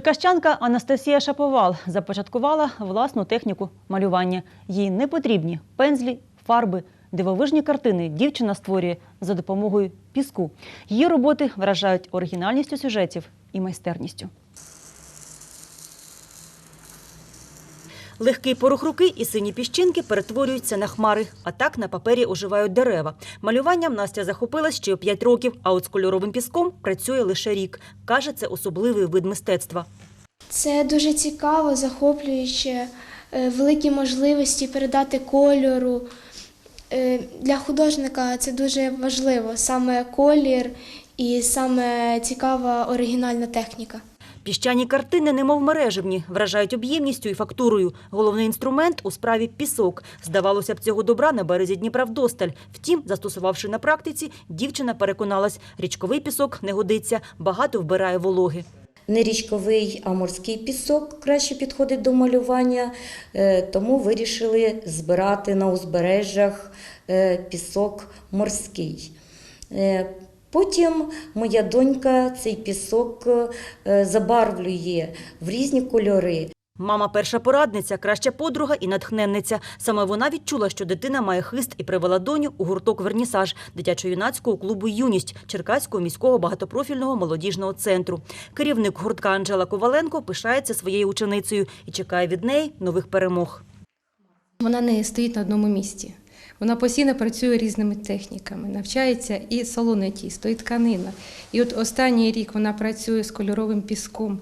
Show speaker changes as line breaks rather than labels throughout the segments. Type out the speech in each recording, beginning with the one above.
Черкащанка Анастасія Шаповал започаткувала власну техніку малювання. Їй не потрібні пензлі, фарби. Дивовижні картини дівчина створює за допомогою піску. Її роботи вражають оригінальністю сюжетів і майстерністю. Легкий порух руки і сині піщинки перетворюються на хмари, а так на папері оживають дерева. Малюванням Настя захопилась ще 5 років, а от з кольоровим піском працює лише рік. Каже, це особливий вид мистецтва.
Це дуже цікаво, захоплююче, е, великі можливості передати кольору. Е, Для художника це дуже важливо, саме колір і саме цікава оригінальна техніка.
Піщані картини, немов мережевні, вражають об'ємністю і фактурою. Головний інструмент у справі пісок. Здавалося б, цього добра на березі Дніпра вдосталь. Втім, застосувавши на практиці, дівчина переконалась, річковий пісок не годиться, багато вбирає вологи.
Не річковий, а морський пісок краще підходить до малювання, е, тому вирішили збирати на узбережжях е, пісок морський. Потім моя донька цей пісок е, забарвлює в різні кольори.
Мама перша порадниця, краща подруга і натхненниця. Саме вона відчула, що дитина має хист і привела доню у гурток Вернісаж дитячо-юнацького клубу Юність Черкаського міського багатопрофільного молодіжного центру. Керівник гуртка Анжела Коваленко пишається своєю ученицею і чекає від неї нових перемог.
Вона не стоїть на одному місці. Вона постійно працює різними техніками, навчається і солоне тісто, і тканина. І от останній рік вона працює з кольоровим піском,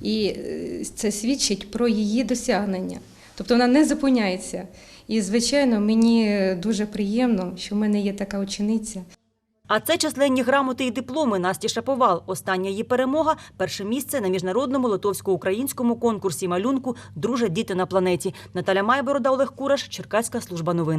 і е, це свідчить про її досягнення. Тобто вона не зупиняється. І, звичайно, мені дуже приємно, що в мене є така учениця.
А це численні грамоти і дипломи Насті Шаповал. Остання її перемога перше місце на міжнародному литовсько-українському конкурсі малюнку Друже діти на планеті. Наталя Майборода, Олег Кураш, Черкаська служба новин.